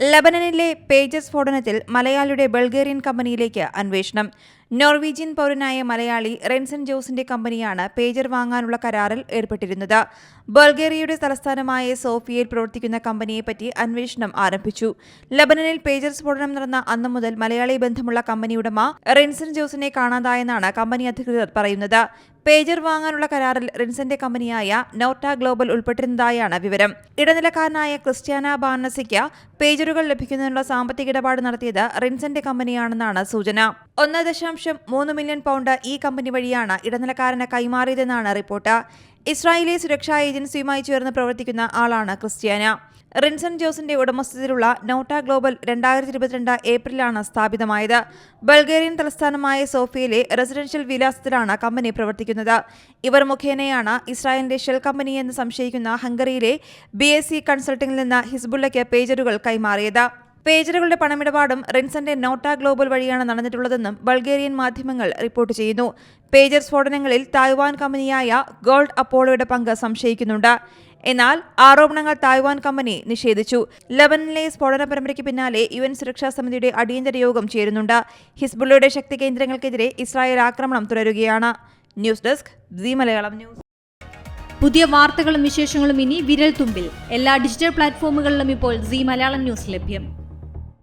ലബനനിലെ pages സ്ഫോടനത്തിൽ മലയാളിയുടെ Bulgarian കമ്പനിയിലേക്ക് അന്വേഷണം. നോർവീജിയൻ പൗരനായ മലയാളി റെൻസൺ ജോസിന്റെ കമ്പനിയാണ് പേജർ വാങ്ങാനുള്ള കരാറിൽ ഏർപ്പെട്ടിരുന്നത്. ബൾഗേറിയയുടെ തലസ്ഥാനമായ സോഫിയയിൽ പ്രവർത്തിക്കുന്ന കമ്പനിയെപ്പറ്റി അന്വേഷണം ആരംഭിച്ചു. ലബനനിൽ പേജർ സ്ഫോടനം നടന്ന അന്നു മുതൽ മലയാളി ബന്ധമുള്ള കമ്പനിയുടമ ഉടമ റിൻസൺ ജോസിനെ കാണാതായെന്നാണ് കമ്പനി അധികൃതർ പറയുന്നത്. പേജർ വാങ്ങാനുള്ള കരാറിൽ റിൻസന്റെ കമ്പനിയായ നോട്ട ഗ്ലോബൽ ഉൾപ്പെട്ടിരുന്നതായാണ് വിവരം. ഇടനിലക്കാരനായ ക്രിസ്ത്യാന ബാർണസിക്ക് പേജറുകൾ ലഭിക്കുന്നതിനുള്ള സാമ്പത്തിക ഇടപാട് നടത്തിയത് റിൻസന്റെ കമ്പനിയാണെന്നാണ് സൂചന. ഒന്ന് ദശാംശം മൂന്ന് മില്യൺ പൗണ്ട് ഈ കമ്പനി വഴിയാണ് ഇടനിലക്കാരന് കൈമാറിയതെന്നാണ് റിപ്പോർട്ട്. ഇസ്രായേലി സുരക്ഷാ ഏജൻസിയുമായി ചേർന്ന് പ്രവർത്തിക്കുന്ന ആളാണ് ക്രിസ്ത്യാന. റിൻസൺ ജോസിന്റെ ഉടമസ്ഥതയിലുള്ള നോട്ട ഗ്ലോബൽ രണ്ടായിരത്തി ഇരുപത്തിരണ്ട് ഏപ്രിലാണ് സ്ഥാപിതമായത്. ബൾഗേറിയൻ തലസ്ഥാനമായ സോഫിയയിലെ റെസിഡൻഷ്യൽ വിലാസത്തിലാണ് കമ്പനി പ്രവർത്തിക്കുന്നത്. ഇവർ മുഖേനയാണ് ഇസ്രായേലിന്റെ ഷെൽ കമ്പനി എന്ന് സംശയിക്കുന്ന ഹംഗറിയിലെ ബി എസ് സി കൺസൾട്ടിംഗിൽ നിന്ന് ഹിസ്ബുള്ളയ്ക്ക് പേജറുകൾ കൈമാറിയത്. പേജറുകളുടെ പണമിടപാടും റിൻസന്റെ നോട്ട ഗ്ലോബൽ വഴിയാണ് നടന്നിട്ടുള്ളതെന്നും ബൾഗേറിയൻ മാധ്യമങ്ങൾ റിപ്പോർട്ട് ചെയ്യുന്നു. പേജർ സ്ഫോടനങ്ങളിൽ തായ്വാൻ കമ്പനിയായ ഗോൾഡ് അപ്പോളോയുടെ പങ്ക് സംശയിക്കുന്നുണ്ട്. എന്നാൽ ആരോപണങ്ങൾ തായ്വാൻ കമ്പനി നിഷേധിച്ചു. ലബനിലെ സ്ഫോടന പരമ്പരയ്ക്ക് പിന്നാലെ യു എൻ സുരക്ഷാ സമിതിയുടെ അടിയന്തര യോഗം ചേരുന്നുണ്ട്. ഹിസ്ബുള്ളയുടെ ശക്തി കേന്ദ്രങ്ങൾക്കെതിരെ ഇസ്രായേൽ ആക്രമണം തുടരുകയാണ്. News desk C Malayalam news. പുതിയ വാർത്തകളും വിശേഷങ്ങളും ഇനി വിരൽ തുമ്പിൽ എല്ലാ ഡിജിറ്റൽ പ്ലാറ്റ്ഫോമുകളിലും ഇപ്പോൾ സി മലയാളം ന്യൂസ് ലഭ്യം.